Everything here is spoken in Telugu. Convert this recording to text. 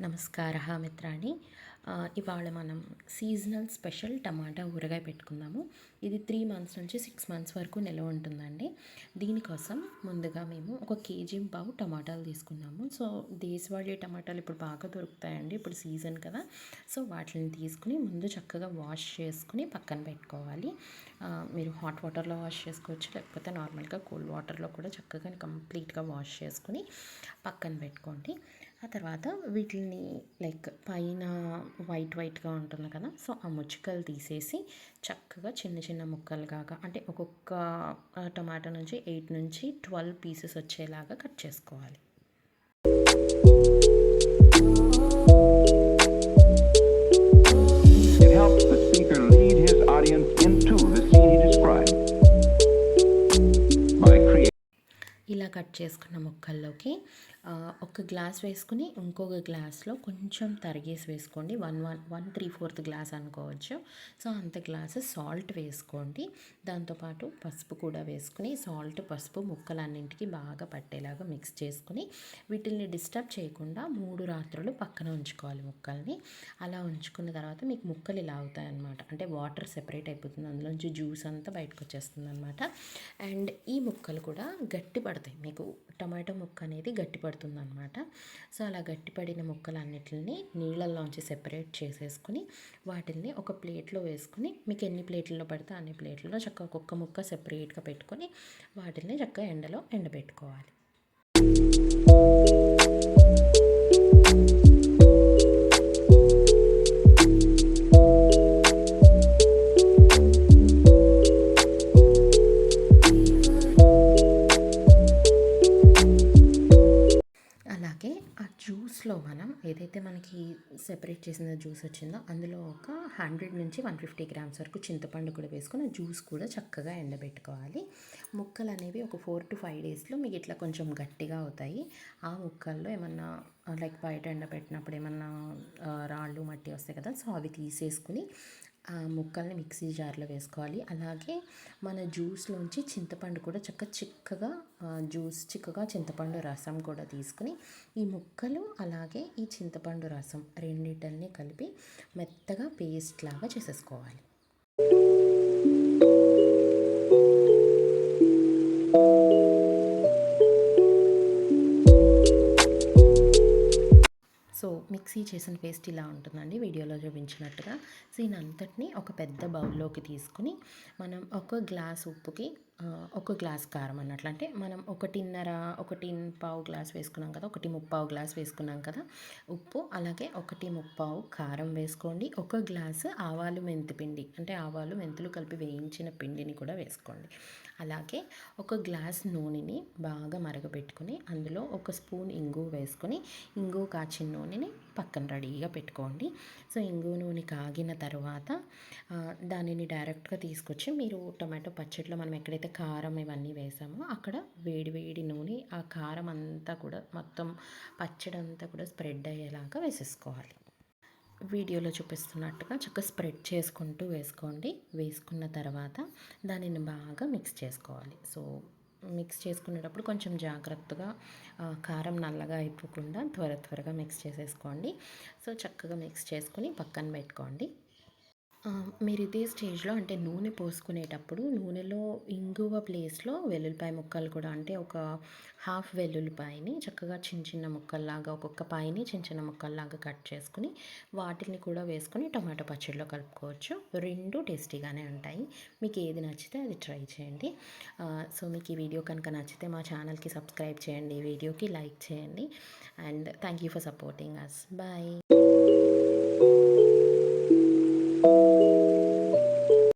नमस्कारः मित्राणि ఇవాళ మనం సీజనల్ స్పెషల్ టమాటా ఊరగాయ పెట్టుకుందాము. ఇది త్రీ మంత్స్ నుంచి సిక్స్ మంత్స్ వరకు నిల్వ ఉంటుందండి. దీనికోసం ముందుగా మేము ఒక కేజీ పావు టమాటాలు తీసుకున్నాము. సో దేశవాళీ టమాటాలు ఇప్పుడు బాగా దొరుకుతాయండి. ఇప్పుడు సీజన్ కదా. సో వాటిని తీసుకుని ముందు చక్కగా వాష్ చేసుకుని పక్కన పెట్టుకోవాలి. మీరు హాట్ వాటర్లో వాష్ చేసుకోవచ్చు. లేకపోతే నార్మల్గా కూల్డ్ వాటర్లో కూడా చక్కగా కంప్లీట్గా వాష్ చేసుకుని పక్కన పెట్టుకోండి. ఆ తర్వాత వీటిని లైక్ పైన వైట్ వైట్గా ఉంటుంది కదా సో ఆ ముచ్చుకలు తీసేసి చక్కగా చిన్న చిన్న ముక్కలుగా అంటే ఒక్కొక్క టమాటా నుంచి ఎయిట్ నుంచి ట్వెల్వ్ పీసెస్ వచ్చేలాగా కట్ చేసుకోవాలి. కట్ చేసుకున్న ముక్కల్లోకి ఒక గ్లాస్ వేసుకుని ఇంకొక గ్లాస్లో కొంచెం తరిగేసి వేసుకోండి. One one one three fourth glass అనుకోవచ్చు. సో అంత గ్లాస్ సాల్ట్ వేసుకోండి. దాంతోపాటు పసుపు కూడా వేసుకుని సాల్ట్ పసుపు ముక్కలన్నింటికి బాగా పట్టేలాగా మిక్స్ చేసుకుని వీటిల్ని డిస్టర్బ్ చేయకుండా మూడు రాత్రులు పక్కన ఉంచుకోవాలి ముక్కల్ని. అలా ఉంచుకున్న తర్వాత మీకు ముక్కలు ఇలా అవుతాయి అనమాట అంటే వాటర్ సెపరేట్ అయిపోతుంది. అందులోంచి జ్యూస్ అంతా బయటకు వచ్చేస్తుంది అనమాట అండ్ ఈ ముక్కలు కూడా గట్టి పడతాయి మీకు టమాటో ముక్క అనేది గట్టి పడుతుంది అనమాట సో అలా గట్టిపడిన ముక్కలన్నిటిని నీళ్ళల్లోంచి సెపరేట్ చేసేసుకుని వాటిల్ని ఒక ప్లేట్లో వేసుకుని మీకు ఎన్ని ప్లేట్లలో పడితే అన్ని ప్లేట్లలో చక్కగా ఒక్కొక్క ముక్క సెపరేట్గా పెట్టుకొని వాటిల్ని చక్కగా ఎండలో ఎండబెట్టుకోవాలి. జ్యూస్లో మనం ఏదైతే మనకి సెపరేట్ చేసిన జ్యూస్ వచ్చిందో అందులో ఒక హండ్రెడ్ నుంచి వన్ ఫిఫ్టీ గ్రామ్స్ వరకు చింతపండు కూడా వేసుకొని జ్యూస్ కూడా చక్కగా ఎండబెట్టుకోవాలి. ముక్కలు అనేవి ఒక ఫోర్ టు ఫైవ్ డేస్లో మీకు ఇట్లా కొంచెం గట్టిగా అవుతాయి. ఆ ముక్కల్లో ఏమన్నా లైక్ బయట ఎండబెట్టినప్పుడు ఏమన్నా రాళ్ళు మట్టి వస్తాయి కదా సో అవి తీసేసుకుని ఆ ముక్కల్ని మిక్సీ జార్లో వేసుకోవాలి. అలాగే మన జ్యూస్లోంచి చింతపండు కూడా చక్క చిక్కగా జ్యూస్ చిక్కగా చింతపండు రసం కూడా తీసుకుని ఈ ముక్కలు అలాగే ఈ చింతపండు రసం రెండింటిని కలిపి మెత్తగా పేస్ట్ లాగా చేసేసుకోవాలి. మిక్సీ చేసిన పేస్ట్ ఇలా ఉంటుందండి వీడియోలో చూపించినట్టుగా. సో దీని అంతటిని ఒక పెద్ద బౌల్లోకి తీసుకుని మనం ఒక గ్లాస్ ఉప్పుకి ఒక గ్లాస్ కారం అన్నట్లు. అంటే మనం ఒకటిన్నర ఒకటి పావు గ్లాస్ వేసుకున్నాం కదా ఒకటి ముప్పావు గ్లాస్ వేసుకున్నాం కదా ఉప్పు అలాగే ఒకటి ముప్పావు కారం వేసుకోండి. ఒక గ్లాసు ఆవాలు మెంతి పిండి అంటే ఆవాలు మెంతులు కలిపి వేయించిన పిండిని కూడా వేసుకోండి. అలాగే ఒక గ్లాస్ నూనెని బాగా మరగబెట్టుకుని అందులో ఒక స్పూన్ ఇంగు వేసుకొని ఇంగు కాచిన నూనెని పక్కన రెడీగా పెట్టుకోండి. సో ఇంగు నూనె కాగిన తర్వాత దానిని డైరెక్ట్గా తీసుకొచ్చి మీరు టమాటో పచ్చడిలో మనం ఎక్కడైతే కారం ఇవన్నీ వేసామో అక్కడ వేడి వేడి నూనె ఆ కారం అంతా కూడా మొత్తం పచ్చడి అంతా కూడా స్ప్రెడ్ అయ్యేలాగా వేసేసుకోవాలి. వీడియోలో చూపిస్తున్నట్టుగా చక్కగా స్ప్రెడ్ చేసుకుంటూ వేసుకోండి. వేసుకున్న తర్వాత దానిని బాగా మిక్స్ చేసుకోవాలి. సో మిక్స్ చేసుకునేటప్పుడు కొంచెం జాగ్రత్తగా కారం నల్లగా అయిపోకుండా త్వర త్వరగా మిక్స్ చేసేసుకోండి. సో చక్కగా మిక్స్ చేసుకుని పక్కన పెట్టుకోండి. మీరు ఇదే స్టేజ్లో అంటే నూనె పోసుకునేటప్పుడు నూనెలో ఇంగువ ప్లేస్లో వెల్లుల్లిపాయ ముక్కలు కూడా అంటే ఒక హాఫ్ వెల్లుల్లిపాయని చక్కగా చిన్న చిన్న ముక్కల్లాగా ఒక్కొక్క పాయని చిన్న చిన్న ముక్కల్లాగా కట్ చేసుకుని వాటిని కూడా వేసుకొని టమాటో పచ్చడిలో కలుపుకోవచ్చు. రెండు టేస్టీగానే ఉంటాయి. మీకు ఏది నచ్చితే అది ట్రై చేయండి. సో మీకు ఈ వీడియో కనుక నచ్చితే మా ఛానల్కి సబ్స్క్రైబ్ చేయండి వీడియోకి లైక్ చేయండి. And thank you for supporting us bye